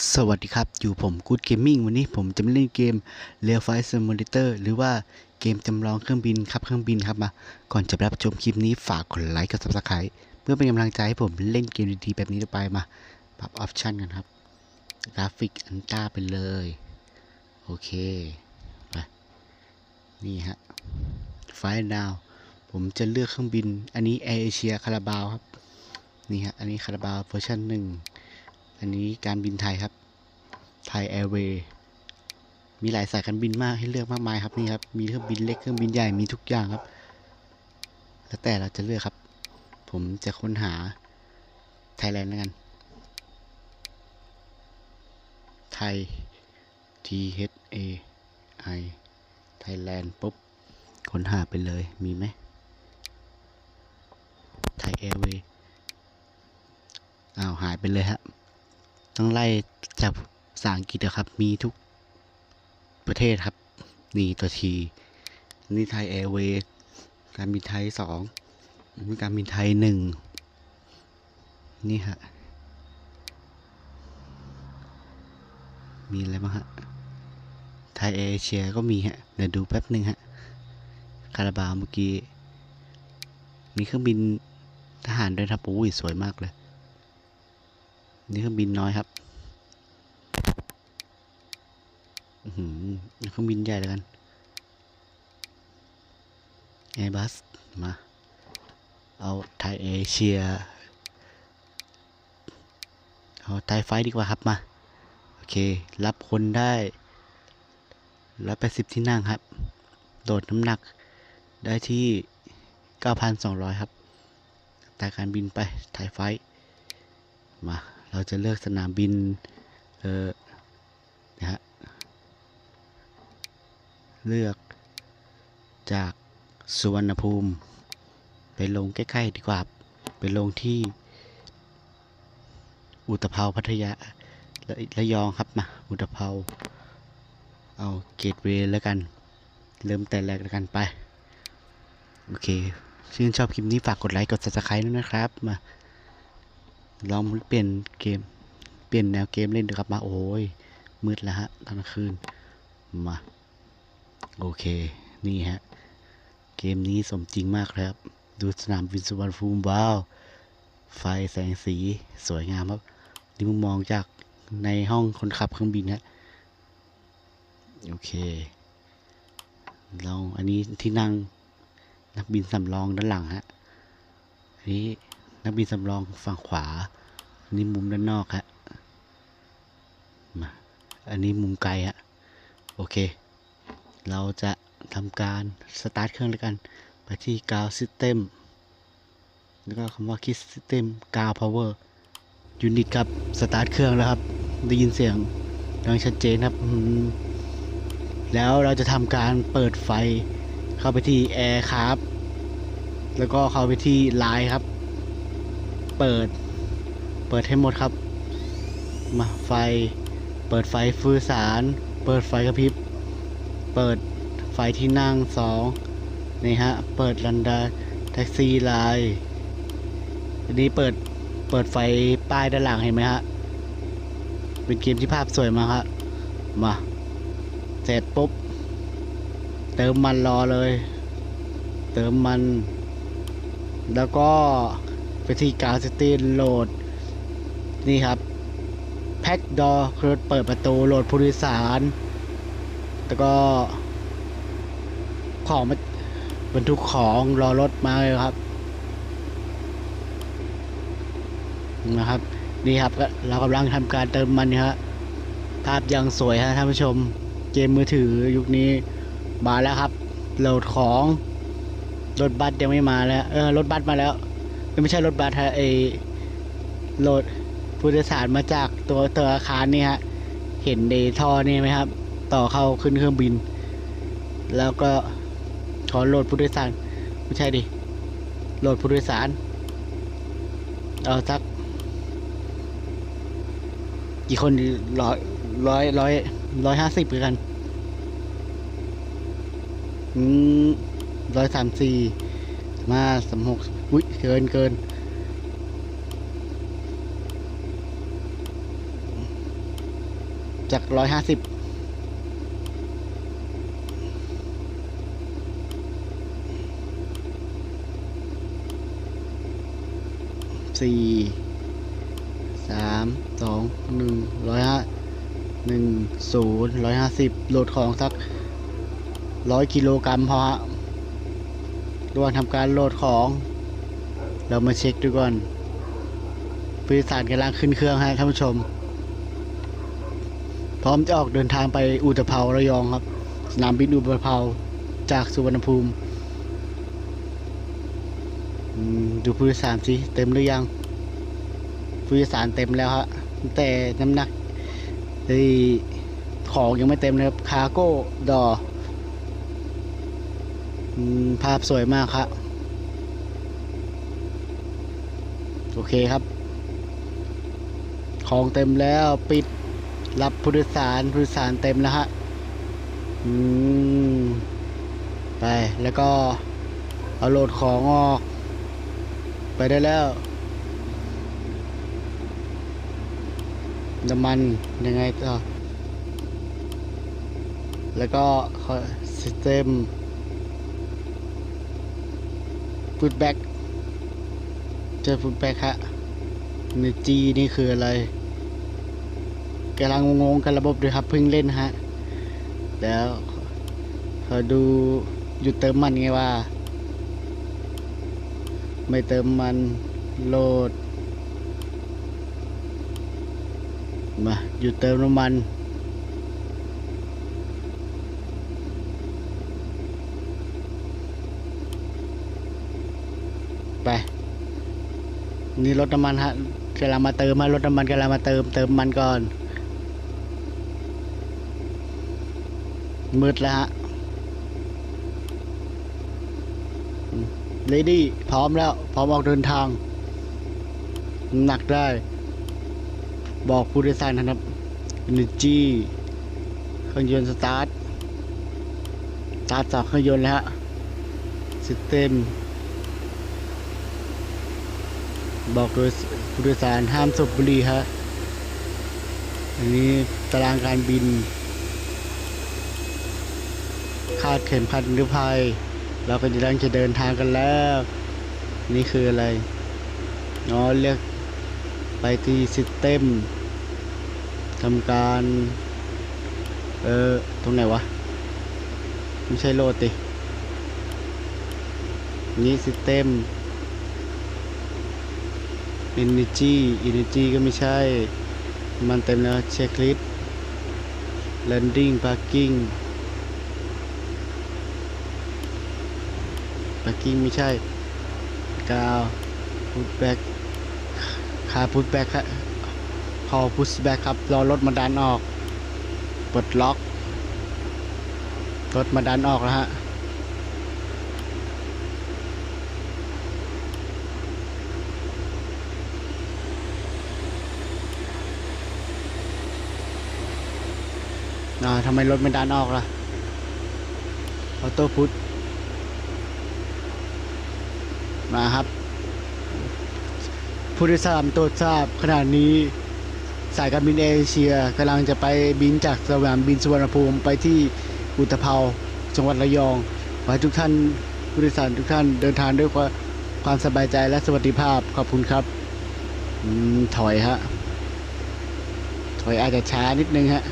สวัสดีครับ อยู่ผมกู o ดเกมมิ่งวันนี้ผมจะมาเล่นเกม r e a l Flight Simulator หรือว่าเกมจำลองเครื่องบินขับเครื่องบินครับมา ก่อนจะรับชมคลิปนี้ฝากกดไลค์กด Subscribe เพื่อเป็นกำลังใจให้ผมเล่นเกมดีๆแบบนี้ต่อไปมา ปรับออปชันกันครับ กราฟิกอันต้าไปเลย โอเค ไป นี่ฮะไฟดาวผมจะเลือกเครื่องบิน อันนี้แอร์เอเชียคาราบาวครับ นี่ฮะ อันนี้คาราบาวเวอร์ชันหนึ่ง อันนี้การบินไทยครับ ไทยแอร์เวย์ มีหลายสายการบินมากให้เลือกมากมายครับนี่ครับ มีเครื่องบินเล็กเครื่องบินใหญ่มีทุกอย่างครับ แล้วแต่เราจะเลือกครับ ผมจะค้นหาไทยแลนด์แล้วกัน ไทย T H A I ไทยแลนด์ปุ๊บ ค้นหาไปเลย มีไหมไทยแอร์เวย์อ้าว หายไปเลยฮะ ต้องไล่จากภาษาอังกฤษนะครับ มีทุกประเทศครับ นี่ตัวทีนี่ไทยแอร์เวย์การบินไทยสองมีการบินไทยหนึ่งนี่ฮะ มีอะไรบ้างฮะ ไทยเอเชียก็มีฮะ เดี๋ยวดูแป๊บหนึ่งฮะ คาราบาวเมื่อกี้ มีเครื่องบินทหารด้วยครับ โอ้ย สวยมากเลย นี่เครื่องบินน้อยครับอือหือเครื่องบินใหญ่แล้วกันแอร์บัสมา เอาไทยเอเชีย เอาไทยไฟท์ดีกว่าครับมา โอเค รับคนได้ร้อยแปดสิบที่นั่งครับ โดดน้ำหนักได้ที่เก้าพันสองร้อยครับแต่การบินไปไทยไฟท์มา เราจะเลือกสนามบิน เออนะฮะ เลือกจากสุวรรณภูมิ ไปลงใกล้ๆดีกว่า ไปลงที่ อุตภเปาพัทยาระระยองครับมา อุตภเปาเอาเกตเวย์แล้วกัน เริ่มแต่แรกแล้วกันไป โอเค ชื่นชอบคลิปนี้ฝากกดไลค์ กด subscribe ด้วยนะครับมา ลองเปลี่ยนเกม เปลี่ยนแนวเกมเล่นดูครับมาโอ้ยมืดแล้วฮะตอนกลางคืนมาโอเค นี่ฮะ เกมนี้สมจริงมากครับ ดูสนามบินสุวรรณภูมิว้าว ไฟแสงสีสวยงามครับนี่มุมมองจากในห้องคนขับเครื่องบินฮะโอเค เราอันนี้ที่นั่งนักบินสำรองด้านหลังฮะอันนี้ นักบินสำรองฝั่งขวา อันนี้มุมด้านนอกฮะมาอันนี้มุมไกลฮะโอเค เราจะทำการสตาร์ทเครื่องแล้วกัน ไปที่กาวซิสเต็มแล้วก็คำว่าคิดซิสเต็มกาวพาวเวอร์ยูนิตครับสตาร์ทเครื่องแล้วครับ ได้ยินเสียงดังชัดเจนครับ แล้วเราจะทำการเปิดไฟ เข้าไปที่แอร์ครับ แล้วก็เข้าไปที่ไลน์ครับ เปิด เปิดให้หมดครับ มาไฟ เปิดไฟฟื้นสาร เปิดไฟกระพริบ เปิดไฟที่นั่งสองนี่ฮะ เปิดรันดาแท็กซี่ไลน์อันนี้เปิด เปิดไฟป้ายด้านหลังเห็นไหมฮะ เป็นเกมที่ภาพสวยมากครับมา เสร็จปุ๊บ เติมมันรอเลย เติมมัน แล้วก็ ไปที่กาวสตีนโหลด นี่ครับ แพ็คดอคือเปิดประตูโหลดผู้โดยสาร แล้วก็ ของบรรทุกของรอรถมาเลยครับ นะครับ นี่ครับเรากำลังทำการเติมมันนะฮะภาพยังสวยฮะท่านผู้ชม เกมมือถือยุคนี้มาแล้วครับ โหลดของ รถบัสยังไม่มาแล้ว เออ รถบัสมาแล้ว ไม่ใช่รถบัสฮะไอโหลดผู้โดยสารมาจากตัวตัวอาคารนี่ฮะเห็นในท่อนี่ไหมครับ ต่อเข้าขึ้นเครื่องบิน แล้วก็ขอโหลดผู้โดยสารไม่ใช่ดิโหลดผู้โดยสาร เอาสัก กี่คนร้อยร้อยร้อยร้อยห้าสิบกันอืมร้อยสามสี่มาสามหก อุ้ยเกินเกินจากร้อยห้าสิบสี่สามสองหนึ่งร้อยห้าหนึ่งศูนย์ร้อยห้าสิบโหลดของสักร้อยกิโลกรัมพอฮะระหว่างทำการโหลดของ เรามาเช็คดูก่อนผู้โดยสารกำลังขึ้นเครื่องให้ท่านผู้ชม พร้อมจะออกเดินทางไปอุตภเปาระยองครับ สนามบินอุตภเปาจากสุวรรณภูมิดูผู้โดยสารสิเต็มหรือยัง ผู้โดยสารเต็มแล้วฮะแต่น้ำหนักไอ้ของยังไม่เต็มเลยครับคาโก้ดอภาพสวยมากครับ โอเคครับของเต็มแล้วปิดรับผู้โดยสารผู้โดยสารเต็มแล้วฮะอืมไปแล้วก็เอาโหลดของออก ไปได้แล้วน้ำมันยังไงต่อแล้วก็สเต็มฟุตแบ็ก เจอฟุตแบ็กฮะในจีนี่คืออะไรกำลังงงๆกับระบบด้วยครับเพิ่งเล่นฮะ แล้วขอดูหยุดเติมมันไงว่า ไม่เติมมันโหลด มาหยุดเติมน้ำมันไป นี่รถน้ำมันฮะกำลังมาเติมมารถน้ำมันกำลังมาเติมเติมมันก่อน มืดแล้วฮะเลดี้พร้อมแล้ว พร้อมออกเดินทาง หนักได้ บอกผู้โดยสารนะครับ Energy เครื่องยนต์สตาร์ทสตาร์ทจากเครื่องยนต์แล้วฮะ System บอกโดยผู้โดยสารห้ามสูบบุหรี่ฮะอันนี้ตารางการบิน คาดเข็มขัดนิรภัย เราก็จะดังจะเดินทางกันแล้ว นี่คืออะไรอ๋อเรียกไปที่ซิสเต็มทำการ เออ ตรงไหนวะ ไม่ใช่โลดติ นี่ซิสเต็ม Energy Energy ก็ไม่ใช่ มันเต็มแล้วเช็คลิส Landing Parking Parking ไม่ใช่กาว Put back คา Put back ครับพอ Push back ครับ รอรถมาดันออก ปลดล็อก รถมาดันออกแล้วฮะ อ่าทำไมรถไม่ดันออกล่ะ ออโต้พุทมาครับ ผู้โดยสารตรวจทราบขณะนี้สายการบินเอเชียกำลังจะไปบินจากสนามบินสุวรรณภูมิไปที่อุตภเปาจังหวัดระยองขอให้ทุกท่านผู้โดยสารทุกท่านเดินทางด้วยความสบายใจและสวัสดิภาพขอบคุณครับถอยฮะ ถอยอาจจะช้านิดนึงฮะ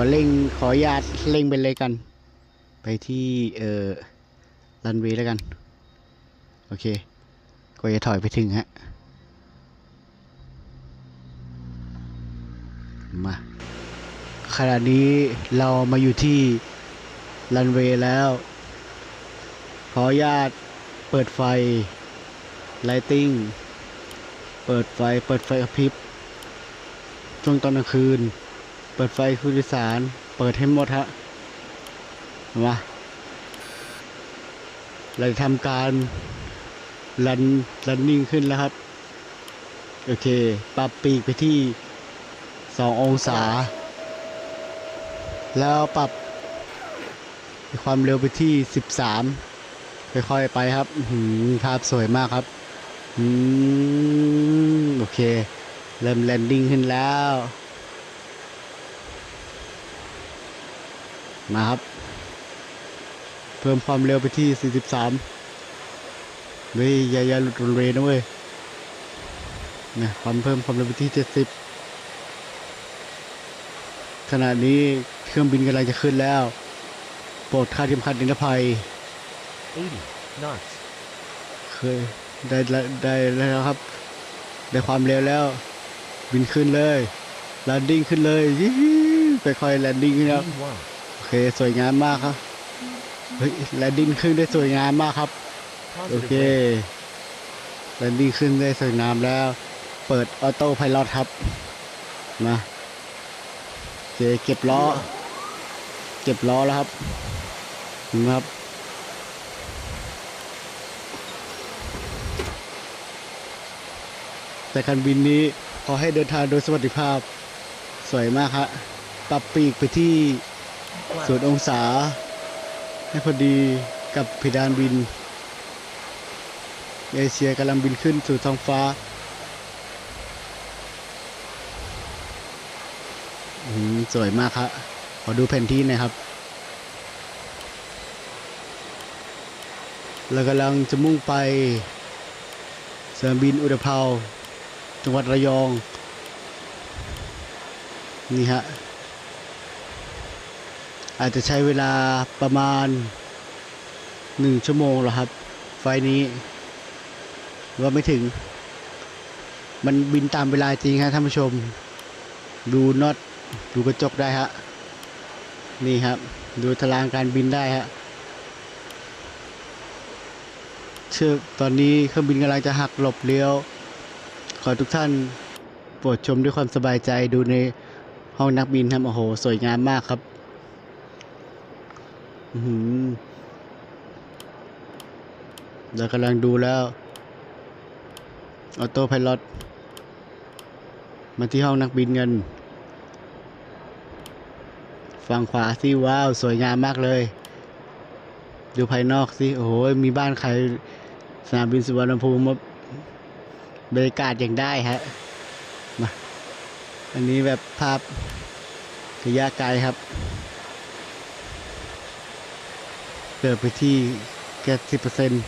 อเร่งขอญาตเร่งไปเลยกัน ไปที่เอ่อรันเวย์แล้วกัน โอเคก็จะถอยไปถึงฮะ มาขณะนี้เรามาอยู่ที่รันเวย์แล้ว ขออนุญาตเปิดไฟไลติ้งเปิดไฟ เปิดไฟกระพริบช่วงตอนกลางคืน เปิดไฟผู้โดยสาร เปิดให้หมดฮะมาเราจะทำการรันรันนิ่งขึ้นแล้วครับ โอเค ปรับปีกไปที่สององศา แล้วปรับความเร็วไปที่สิบสามค่อยๆไปครับหือภาพสวยมากครับอืมโอเค เริ่มแลนดิ้งขึ้นแล้ว มาครับ เพิ่มความเร็วไปที่ 43เฮ้ยอย่าอย่าหลุดรันเวย์นะเว้ยนะความเพิ่มความเร็วไปที่ 70 ขณะนี้เครื่องบินกำลังจะขึ้นแล้ว โปรดคาดเข็มขัดนิรภัย80 knots. เคยได้ละได้แล้วครับ ได้ความเร็วแล้ว บินขึ้นเลย แลนดิ้งขึ้นเลยยี่ไปค่อยแลนดิ้งครับ V1. โอ เคสวยงามมากครับเฮ้ยแลนดิ้งขึ้นได้สวยงามมากครับ โอ Positive เค wind. แลนดิ้งขึ้นได้สวยงามแล้ว เปิดออโต้ไพลอตครับมาโอเคเก็บล้อ เก็บล้อแล้วครับเห็นะครับแต่การบินนี้ขอให้เดินทางโดยสวัสดิภาพ สวยมากฮะปรับปีกไปที่ ศูนย์ Flat. องศา ให้พอดีกับเพดานบินเอเชียกำลังบินขึ้นสู่ท้องฟ้าสวยมากครับ ขอดูแผนที่น่อยครับ เรากำลังจะมุ่งไปสนามบินอุตภเปาจังหวัดระยอง นี่ฮะ อาจจะใช้เวลาประมาณหนึ่งชั่วโมงหรอครับ ไฟนี้ว่าไม่ถึง มันบินตามเวลาจริงฮะท่านผู้ชม ดูน็อตดูกระจกได้ฮะนี่ครับ ดูตารางการบินได้ฮะเชื่อตอนนี้เครื่องบินกำลังจะหักหลบเลี้ยว ขอทุกท่านโปรดชมด้วยความสบายใจดูในห้องนักบินครับโอ้โห สวยงามมากครับ เรากำลังดูแล้ว ออโต้พลอตมาที่ห้องนักบินกันฝั่งขวาสิว้าว สวยงามมากเลย ดูภายนอกสิ โอ้โห มีบ้านใครสนามบินสุวรรณภูมิบรรยากาศอย่างได้ฮะมาอันนี้แบบภาพระยะไกลครับ เกิดไปที่แค่สิบเปอร์เซ็นต์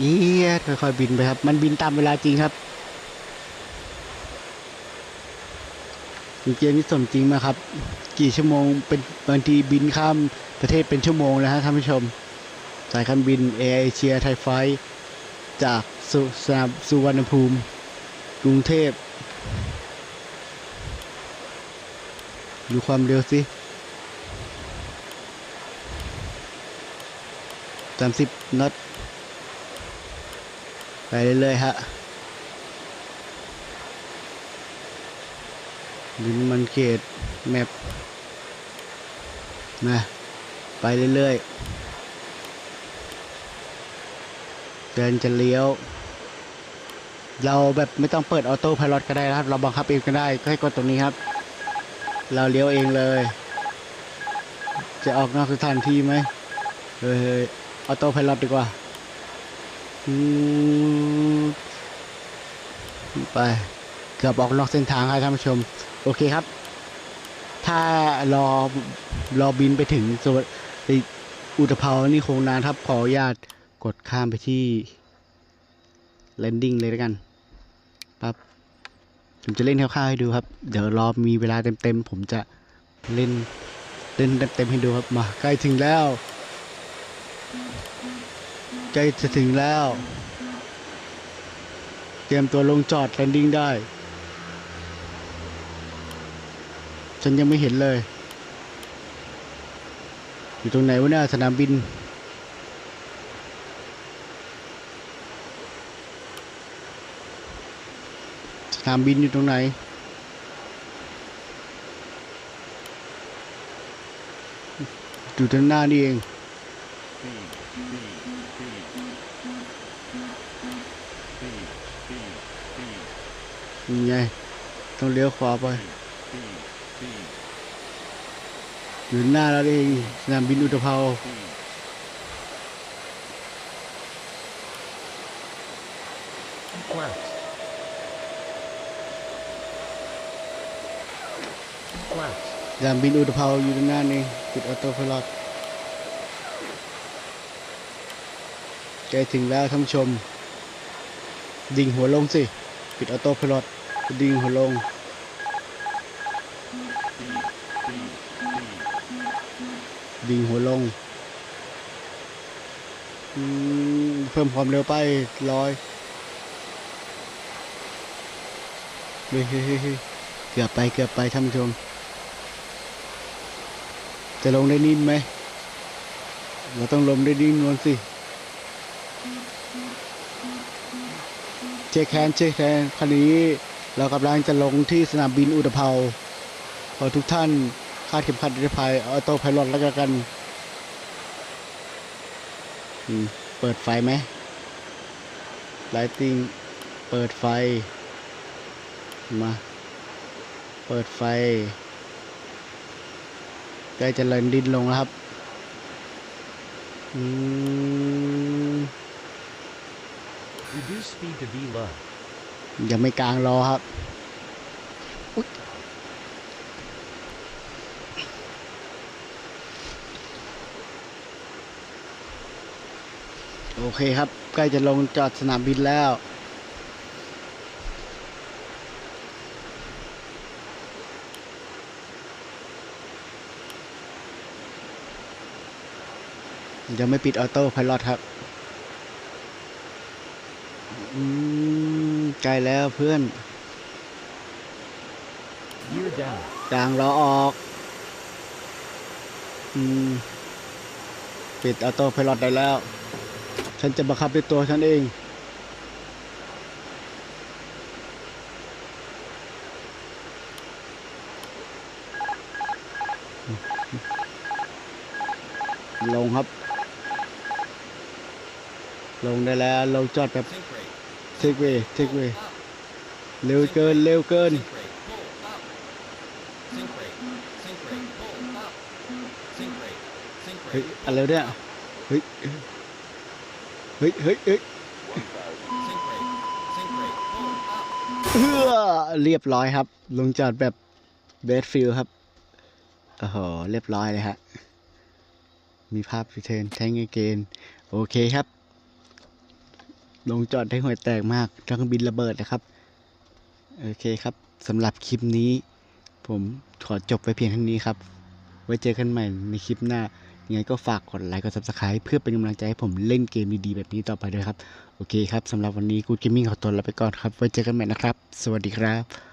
อียดค่อยๆบินไปครับ มันบินตามเวลาจริงครับเกมนี้สมจริงมากครับ กี่ชั่วโมงเป็นบางทีบินข้ามประเทศเป็นชั่วโมงนะฮะท่านผู้ชม สายการบินเอเอเชียไทยไฟจากสุสนามสุวรรณภูมิ กรุงเทพ ดูความเร็วสิ สามสิบน็อตไปเรื่อยๆฮะดินมันเขตแมปนะไปเรื่อยๆเดินจะเลี้ยว เราแบบไม่ต้องเปิดออโต้พายロก็ได้นะครับ เราบังคับเองก็ได้ก็ให้กดตรงนี้ครับ เราเลี้ยวเองเลย จะออกนอกสถานที่ไหมเฮ้ย ออโต้พายロดีกว่าไปเกือบออกนอกเส้นทางครับท่านผู้ชม โอเคครับ ถ้ารอรอบินไปถึงสวัสดิอุตภเปานี่คงนานครับ ขออนุญาตกดข้ามไปที่ landing เลยแล้วกันปั๊บผมจะเล่นคร่าวๆให้ดูครับ เดี๋ยวรอมีเวลาเต็มๆผมจะเล่นเล่นเต็มๆให้ดูครับมาใกล้ถึงแล้ว ใกล้จะถึงแล้ว เตรียมตัวลงจอด landing ได้ ฉันยังไม่เห็นเลย อยู่ตรงไหนวะเนี่ยสนามบินสนามบินอยู่ตรงไหนอยู่ด้านหน้านี่เอง นี่ไงต้องเลี้ยวขวาไป อยู่หน้าเราเองสนามบินอุตภเปา Flat. Flat. สนามบินอุตภเปาอยู่ตรงหน้านี่ปิดออโต้พลอต ใกล้ถึงแล้วท่านชม ดิ่งหัวลงสิ ปิดออโต้พลอตดิ่งหัวลง ดิ่งหัวลง เพิ่มความเร็วไปร้อยเฮ้ยเกือบไปเกือบไปท่านชม จะลงได้นิ่มไหม เราต้องลงได้นิ่มนวลสิ เช็คแคนเช็คแคนคันนี้ เรากำลังจะลงที่สนามบินอุตภเปาขอทุกท่านคาดเข็มขัดนิรภัยออโต้ไพลอตแล้วกัน เปิดไฟไหมไลติงเปิดไฟ มา เปิดไฟใกล้จะเลินดินลงแล้วครับ อืม Reduce speed to V low. ยังไม่กลางรอครับ โอเคครับ ใกล้จะลงจอดสนามบินแล้ว ยังไม่ปิดออโต้พายロครับ อืมใกล้แล้วเพื่อน Gear down. กลางล้อออก อืม ปิดออโต้พายロได้แล้ว ฉันจะบังคับด้วยตัวฉันเองลงครับ ลงได้แล้ว ลงจอดแบบ Sync rate. เทคเวย์เทคเวย์เร็วเกินเร็วเกินเฮ้ยอะไรเนี่ยเฮ้ยเฮ้ยเฮ้ยเฮ้ยเอื้อเรียบร้อยครับ ลงจอดแบบเบสฟิลครับโอ้โหเรียบร้อยเลยฮะมีภาพรีเทนแทงเกนโอเคครับ ลงจอดได้ห่วยแตกมากเครื่องบินระเบิดนะครับ โอเคครับสำหรับคลิปนี้ ผมขอจบไว้เพียงเท่านี้ครับ ไว้เจอกันใหม่ในคลิปหน้า ยังไงก็ฝากกดไลค์กด subscribe เพื่อเป็นกำลังใจให้ผมเล่นเกมดีๆแบบนี้ต่อไปด้วยครับ โอเคครับสำหรับวันนี้กูเกมมิ่งขอตัวลาไปก่อนครับ ไว้เจอกันใหม่นะครับ สวัสดีครับ